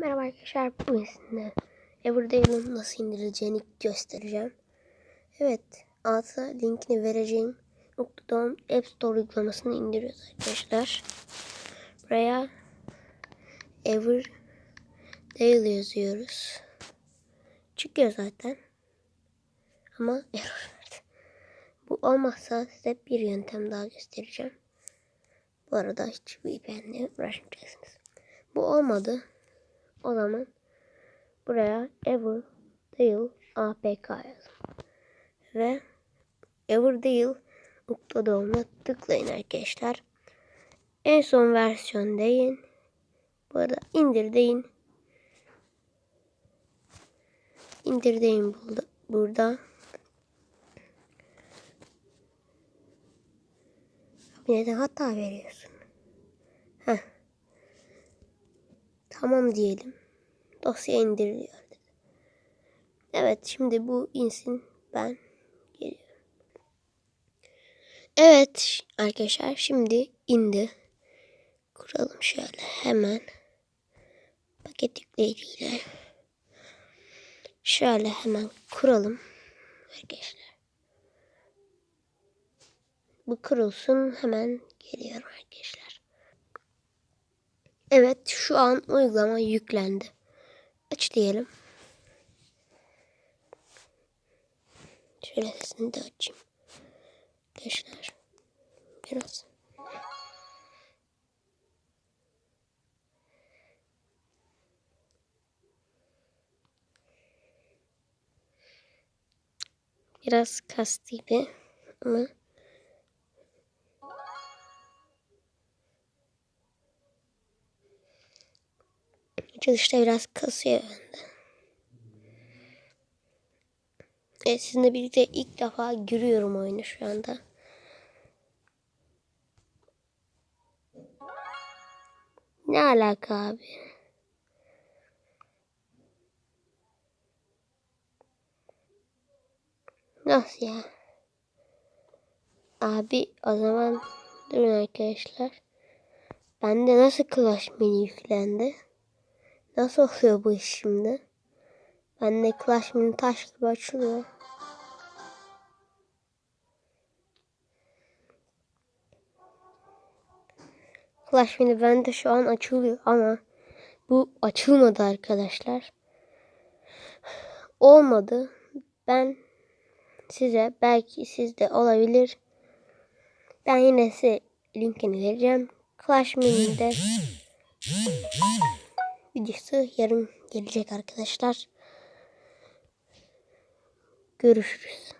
Merhaba arkadaşlar. Bugün sizinle Everdale'ın nasıl indirileceğini göstereceğim. Evet. Altta linkini vereceğim. Noktadan App Store uygulamasını indiriyoruz arkadaşlar. Buraya Everdale yazıyoruz. Çıkıyor zaten. Ama error verdi. Bu olmazsa size bir yöntem daha göstereceğim. Bu arada hiç VPN'le uğraşmayacaksınız. Bu olmadı. O zaman buraya Everdale APK yazın. Ve Everdale nokta tıklayın arkadaşlar. En son versiyon deyin. Bu arada indir deyin. İndir deyin burada. neden hata veriyorsun? Heh. Tamam diyelim. Dosya indiriliyor. dedi. Evet şimdi bu insin ben geliyorum. Evet arkadaşlar şimdi indi. Kuralım şöyle hemen. Paket yükleyiciyle. Şöyle hemen kuralım. Arkadaşlar. Bu kurulsun hemen geliyorum arkadaşlar. Evet şu an uygulama yüklendi. Aç diyelim. Şöyle sesini de açayım. Arkadaşlar. Biraz. Biraz kastıydı ama Açılışta biraz kasıyor bende. Evet sizinle birlikte ilk defa giriyorum oyunu şu anda. Ne alaka abi? Nasıl ya? Abi o zaman durun arkadaşlar. Bende nasıl Clash Mini yüklendi? Nasıl oluyor bu iş şimdi? Bende Clash Mini taş gibi açılıyor. Clash Mini bende şu an açılıyor ama bu açılmadı arkadaşlar. Olmadı. Ben size belki sizde olabilir. Ben yine size linkini vereceğim. Clash Mini'de videosu yarın gelecek arkadaşlar. Görüşürüz.